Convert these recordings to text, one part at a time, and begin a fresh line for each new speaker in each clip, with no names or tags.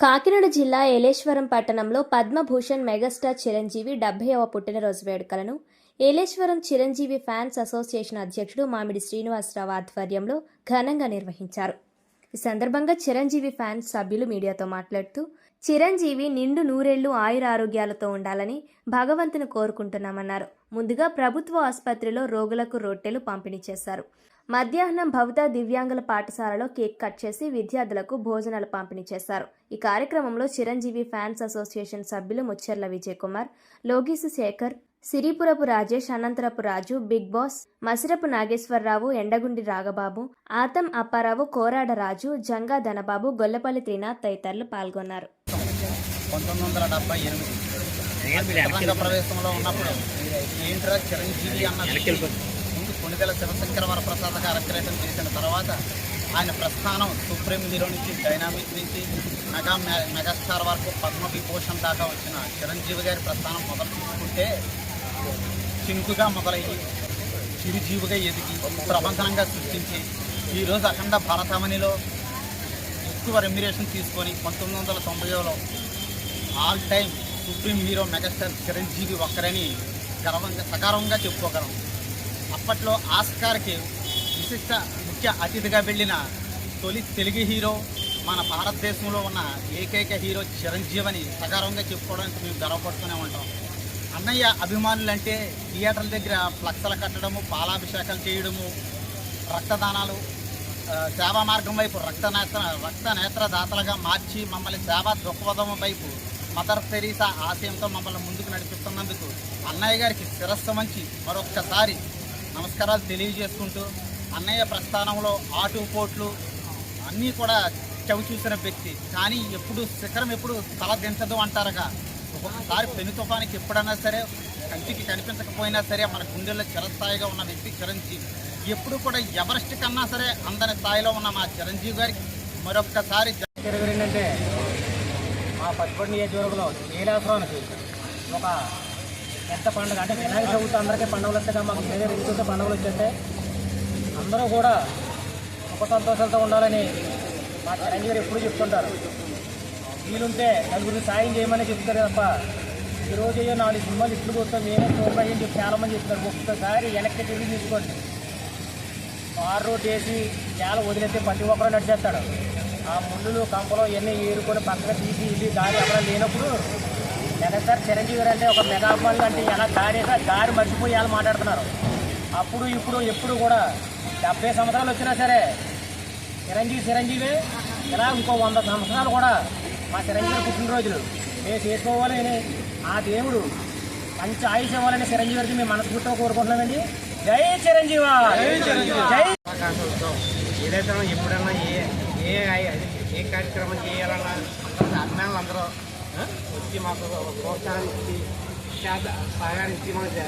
కాకినాడ జిల్లా ఏలేశ్వరం పట్టణంలో పద్మభూషణ్ మెగాస్టార్ చిరంజీవి డెబ్బైవ పుట్టినరోజు వేడుకలను. ఏలేశ్వరం చిరంజీవి ఫ్యాన్స్ అసోసియేషన్ అధ్యక్షుడు మామిడి శ్రీనివాసరావు ఆధ్వర్యంలో ఘనంగా నిర్వహించారు. ఈ సందర్భంగా చిరంజీవి ఫ్యాన్స్ సభ్యులు మీడియాతో మాట్లాడుతూ చిరంజీవి నిండు నూరేళ్ళు ఆయురారోగ్యాలతో ఉండాలని భగవంతుని కోరుకుంటున్నామన్నారు. ముందుగా ప్రభుత్వ ఆసుపత్రిలో రోగులకు రొట్టెలు పంపిణీ చేశారు. మధ్యాహ్నం భవిత దివ్యాంగుల పాఠశాలలో కేక్ కట్ చేసి విద్యార్థులకు భోజనాలు పంపిణీ చేశారు. ఈ కార్యక్రమంలో చిరంజీవి ఫ్యాన్స్ అసోసియేషన్ సభ్యులు ముచ్చెర్ల విజయ్ కుమార్ లోగీసు శేఖర్ సిరిపురపు రాజేష్ అనంతరపు రాజు బిగ్ బాస్ మసిరపు నాగేశ్వరరావు ఎండగుండి రాగబాబు ఆతం అప్పారావు కోరాడ రాజు జంగా ధనబాబు గొల్లపల్లి త్రినాథ్ తదితరులు పాల్గొన్నారు.
పంతొమ్మిది వందల డెబ్బై ఎనిమిది. రంగ ప్రవేశంలో ఉన్నప్పుడు ఏంట్రా చిరంజీవి అన్న ముందు శివశంకర వరప్రసాద్ గారు చేసిన తర్వాత ఆయన ప్రస్థానం సుప్రీం హీరో నుంచి డైనామిక్ నుంచి మెగా మెగాస్టార్ వరకు పద్మవిభూషణ్ దాకా వచ్చిన చిరంజీవి గారి ప్రస్థానం మొదలు తీసుకుంటే చినుకుగా మొదలయ్యి చిరుజీవిగా ఎదిగి ప్రబంధనంగా సృష్టించి ఈరోజు అఖండ భారతావనిలో ఎక్కువ రెమ్యురేషన్ తీసుకొని పంతొమ్మిది వందల తొంభైలో all time supreme hero megastar Chiranjeevi ఒక్కరని గర్వంగా సకారంగా చెప్పుకోగలం. అప్పట్లో ఆస్కార్కి విశిష్ట ముఖ్య అతిథిగా వెళ్ళిన తొలి తెలుగు హీరో మన భారతదేశంలో ఉన్న ఏకైక హీరో చిరంజీవిని సగర్వంగా చెప్పుకోవడానికి మేము గర్వపడుతూనే ఉంటాం. అన్నయ్య అభిమానులంటే థియేటర్ల దగ్గర ఫ్లక్సలు కట్టడము పాలాభిషేకాలు చేయడము రక్తదానాలు సేవా మార్గం వైపు రక్త నేత్ర రక్త నేత్రదాతలుగా మార్చి మమ్మల్ని సేవా దృక్పథం వైపు మదర్ తెరీసా ఆశయంతో మమ్మల్ని ముందుకు నడిపిస్తున్నందుకు అన్నయ్య గారికి శిరస్సు మంచి మరొక్కసారి నమస్కారాలు తెలియజేసుకుంటూ అన్నయ్య ప్రస్థానంలో ఆటుపోట్లు అన్నీ కూడా చెవి చూసిన వ్యక్తి. కానీ ఎప్పుడు శిఖరం ఎప్పుడు తల దించదు అంటారుగా. ఒక్కొక్కసారి పెను తుఫానికి ఎప్పుడన్నా సరే కంటికి కనిపించకపోయినా సరే మన గుండెల్లో చిరస్థాయిగా ఉన్న వ్యక్తి చిరంజీవి. ఎప్పుడు కూడా ఎవరెస్ట్ కన్నా సరే అందని స్థాయిలో ఉన్న మా చిరంజీవి గారికి మరొక్కసారి
ఇరవై మా పట్టుబడి నియోజకవర్గంలో నీలాసురానికి ఒక పెద్ద పండుగ? అంటే వినాయక చవితి అందరికీ పండుగలు వస్తాయి మాకు వేరే రీతితో పండుగలు వచ్చేస్తే అందరూ కూడా ఒక సంతోషాలతో ఉండాలని మా చిరంజీవి గారు ఎప్పుడు చెప్తుంటారు. వీలుంటే నలుగురు సాయం చేయమని చెప్తారు తప్ప ఈరోజు అయ్యో నాలుగు సినిమాలు ఇప్పుడు వస్తాం మేమే చూడమని చెప్పి చాలామంది చెప్తారు. ఒక్కసారి వెనక్కి తిరిగి తీసుకోండి కారు రోడ్ వేసి నేల వదిలేస్తే ప్రతి ఒక్కరూ నడిచేస్తాడు ఆ ముళ్ళు కంపలు ఇవన్నీ ఏరుకొని పక్కన తీసి ఇది దారి ఎవరైనా లేనప్పుడు మెగాస్టార్ చిరంజీవి గారు అంటే ఒక మెగా అభిమానులు అంటే ఎలా దారి దారి మర్చిపోయి ఎలా మాట్లాడుతున్నారు? అప్పుడు ఇప్పుడు ఎప్పుడు కూడా డెబ్బై సంవత్సరాలు వచ్చినా సరే చిరంజీవి చిరంజీవి. ఇలా ఇంకో వంద సంవత్సరాలు కూడా మా చిరంజీవి పుట్టినరోజులు. మేము చేసుకోవాలని ఆ దేవుడు మంచి ఆయుష్ ఇవ్వాలని చిరంజీవి గారికి మేము మనస్ఫూర్తిగా కోరుకుంటున్నామండి. జై చిరంజీవ! జై
ఏదైతే ఎప్పుడన్నా ఏ ఏ ఏ కార్యక్రమం చేయాలన్నా అందరూ అభిమానులు అందరూ వచ్చి మాకు ప్రోత్సాహానికి ఇచ్చి చేత సహాయాన్ని ఇచ్చి మాకు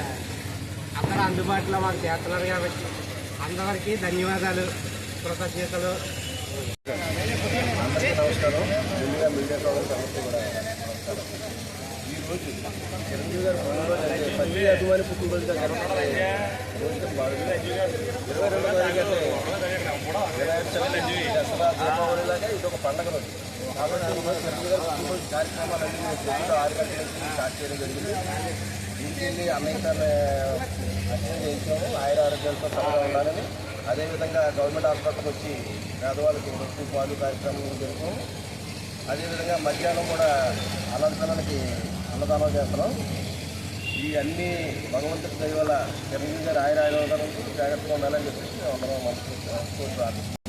అక్కడ అందుబాటులో మాకు చేస్తున్నారు కాబట్టి అందరికీ ధన్యవాదాలు కృతజ్ఞతలు.
అందరికీ నమస్కారం. ముందుగా మీడియా సోదరులకు కూడా నమస్కారం. ఈరోజు చిరంజీవి గారు పుట్టినరోజు అభిమాని పుట్టినరోజుగా ఇరవై దసరా దీపావళి లాగా ఇది ఒక పండగ రోజు కాబట్టి ఈరోజు చిరంజీవి కార్యక్రమాలు పుట్టినరోజు కార్యక్రమాలన్నీ పొద్దున ఆరు గంటల నుంచి స్టార్ట్ చేయడం జరిగింది ఇంటికి వెళ్ళి అన్నయ్య సార్ అర్చన చేయించాము ఆయన ఆరోగ్యాలతో చల్లగా ఉండాలని అదేవిధంగా గవర్నమెంట్ హాస్పిటల్కి వచ్చి పేదవాళ్ళకి రొట్టు పాలు కార్యక్రమం జరుగుతాం అదేవిధంగా మధ్యాహ్నం కూడా అనంతరానికి అన్నదానం చేస్తున్నాం. ఈ అన్ని భగవంతుడి దయ వల్ల చిరంజీవి గారు ఆయన ఆరోగ్యం జాగ్రత్తగా ఉండాలని చెప్పేసి అందరం మనసు ప్రార్థిస్తున్నాం